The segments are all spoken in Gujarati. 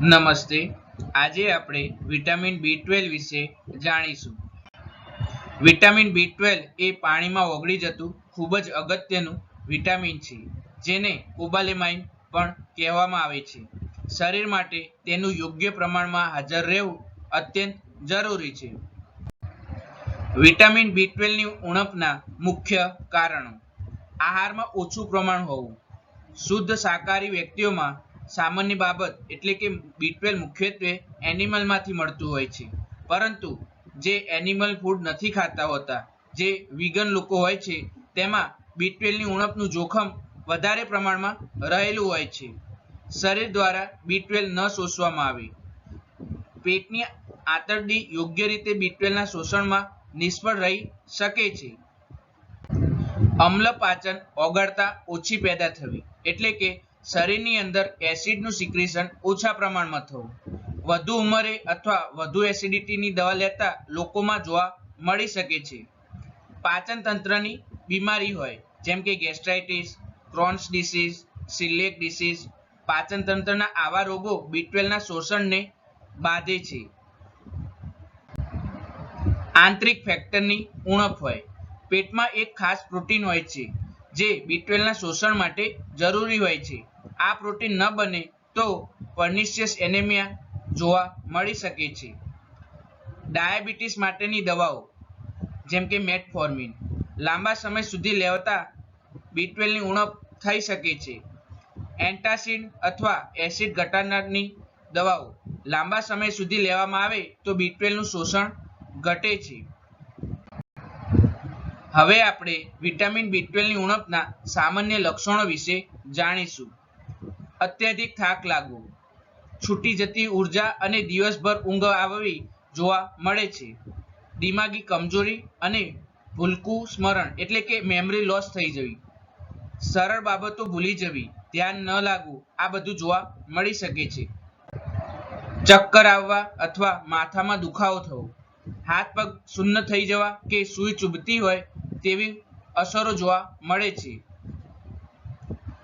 નમસ્તે. આજે આપણે વિટામિન બી ટ્વેલ્વ વિશે જાણીશું. વિટામિન બી ટ્વેલ્વ એ પાણીમાં ઓગળી જતું ખૂબ જ અગત્યનું વિટામિન છે, જેને કોબાલેમાઇન પણ કહેવામાં આવે છે. શરીર માટે તેનું યોગ્ય પ્રમાણમાં હાજર રહેવું અત્યંત જરૂરી છે. વિટામિન બી ટ્વેલ્વની ઉણપના મુખ્ય કારણો. આહારમાં ઓછું પ્રમાણ હોવું, શુદ્ધ શાકાહારી વ્યક્તિઓમાં સામાન્ય બાબત એટલે કે બી ટ્વેલ્વ મુખ્યત્વે એનિમલમાંથી મળતું હોય છે. પરંતુ જે એનિમલ ફૂડ નથી ખાતા હોતા, જે વિગન લોકો હોય છે, તેમાં બી ટ્વેલ્વની ઉણપનું જોખમ વધારે પ્રમાણમાં રહેલું હોય છે. શરીર દ્વારા બી ટ્વેલ્વ ન શોષવામાં આવે. પેટની આંતરડી યોગ્ય રીતે બી ટ્વેલ્વના શોષણમાં નિષ્ફળ રહી શકે છે. અમ્લ પાચન ઓગળતા ઓછી પેદા થવી, એટલે કે શરીરની અંદર એસિડનું સિક્રેશન ઓછા પ્રમાણમાં થવું. વધુ ઉંમરે અથવા વધુ એસિડિટીની દવા લેતા લોકોમાં જોવા મળી શકે છે. પાચન તંત્રની બીમારી હોય, જેમ કે gastritis, Crohn's disease coeliac disease, પાચન તંત્રના આવા રોગો બી ટ્વેલ્વના શોષણને બાધે છે. આંતરિક ફેક્ટરની ઉણપ હોય, પેટમાં એક ખાસ પ્રોટીન હોય છે, જે બી ટ્વેલ્વના શોષણ માટે જરૂરી હોય છે. આ પ્રોટીન ન બને તો પર્નિશિયસ એનેમિયા જોવા મળી શકે છે. ડાયાબિટીસ માટેની દવાઓ, જેમ કે મેટફોર્મિન, લાંબા સમય સુધી લેવતા બી ટ્વેલ્વની ઉણપ થઈ શકે છે. એન્ટાસિડ અથવા એસિડ ઘટાડનારની દવાઓ, લાંબા સમય સુધી લેવામાં આવે તો બી ટ્વેલ્વનું શોષણ ઘટે છે. હવે આપણે વિટામિન બી ટ્વેલ્વની ઉણપના સામાન્ય લક્ષણો વિશે જાણીશું. અત્યધિક થાક લાગવો. છૂટી જતી ઊર્જા અને દિવસભર ઊંઘ આવવી જોવા મળે છે. દિમાગી કમજોરી અને ભૂલકું સ્મરણ એટલે કે મેમરી લોસ થઈ જવી. સરળ બાબતો ભૂલી જવી, ધ્યાન ન લાગવું, આ બધું જોવા મળી શકે છે. ચક્કર આવવા અથવા માથામાં દુખાવો થવો. હાથ પગ સુન્ન થઈ જવા કે સૂઈ ચૂભતી હોય તેવી અસરો જોવા મળે છે.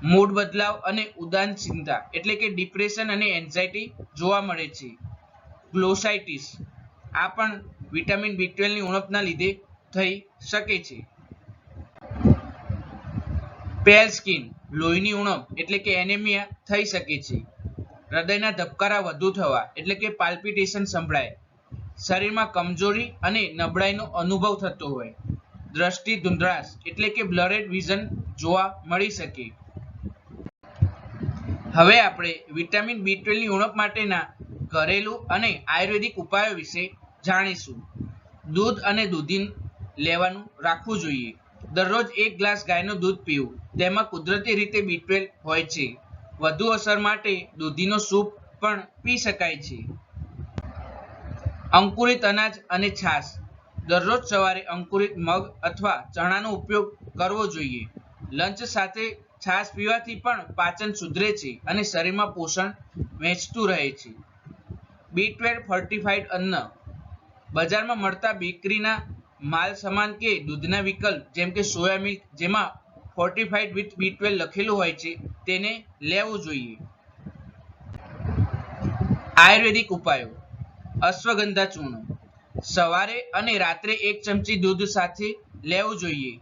મૂડ બદલાવ અને ઉદાસીનતા એટલે કે ડિપ્રેશન અને એન્ઝાયટી જોવા મળે છે. ગ્લોસાઇટિસ આ પણ વિટામિન બી ટ્વેલ્વની ઉણપના લીધે થઈ શકે છે. પેલ સ્કિન લોહીની ઉણપ એટલે કે એનેમિયા થઈ શકે છે. હૃદયના ધબકારા વધુ થવા એટલે કે પાલ્પિટેશન સંભળાય. શરીરમાં કમજોરી અને નબળાઈનો અનુભવ થતો હોય. દ્રષ્ટિ ધૂંધળાશ એટલે કે બ્લરેડ વિઝન જોવા મળી શકે. હવે આપણે વિટામિન બી ટ્વેલ્વની ઉણપ માટેના ઘરેલું અને આયુર્વેદિક ઉપાયો વિશે જાણીશું. દૂધ અને દૂધી લેવાનું રાખવું જોઈએ. દરરોજ એક ગ્લાસ ગાયનું દૂધ પીવું. તેમાં કુદરતી રીતે બી હોય છે. વધુ અસર માટે દૂધીનો સૂપ પણ પી શકાય છે. અંકુરિત અનાજ અને છાશ. દરરોજ સવારે અંકુરિત મગ અથવા ચણાનો ઉપયોગ કરવો જોઈએ. લંચ સાથે છાશ પીવાથી પણ પાચન સુધરે છે અને શરીરમાં પોષણ વહેંચતું રહે છે. બી ટ્વેલ્વ ફર્ટિફાઈડ અન્ન. બજારમાં મળતા બેકરીના માલ સમાન કે દૂધના વિકલ્પ, જેમ કે સોયા મિલ્ક, જેમાં ફોર્ટિફાઈડ વિથ બી ટ્વેલ્વ લખેલું હોય છે, તેને લેવું જોઈએ. આયુર્વેદિક ઉપાયો. અશ્વગંધા ચૂર્ણ. સવારે અને રાત્રે એક ચમચી દૂધ સાથે લેવું જોઈએ.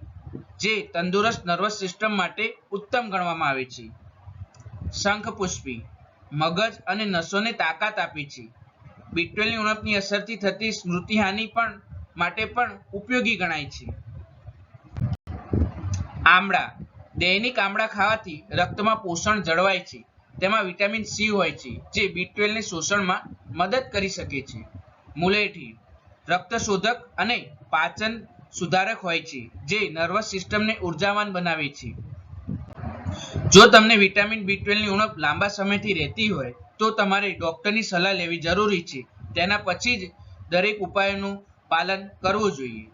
જે તંદુરસ્ત નર્વસ સિસ્ટમ માટે ઉત્તમ ગણવામાં આવે છે. શંખ પુષ્પી, મગજ અને નસોને તાકાત આપે છે. બી ટ્વેલ્વની ઉણપની અસરથી થતી સ્મૃતિહાનિ પણ માટે પણ ઉપયોગી ગણાય છે. આમળા, દૈનિક આમળા ખાવાથી રક્તમાં પોષણ જળવાય છે. તેમાં વિટામિન સી હોય છે, જે બી ટ્વેલ્વને શોષણમાં મદદ કરી શકે છે. મુલેઠી, રક્તશોધક અને પાચન સુધારક હોય છે, જે નર્વસ સિસ્ટમને ઉર્જાવાન બનાવે છે. જો તમને વિટામિન બી ટ્વેલ્વની ઉણપ લાંબા સમયથી રહેતી હોય, તો તમારે ડૉક્ટરની સલાહ લેવી જરૂરી છે. તેના પછી જ દરેક ઉપાયોનું પાલન કરવું જોઈએ.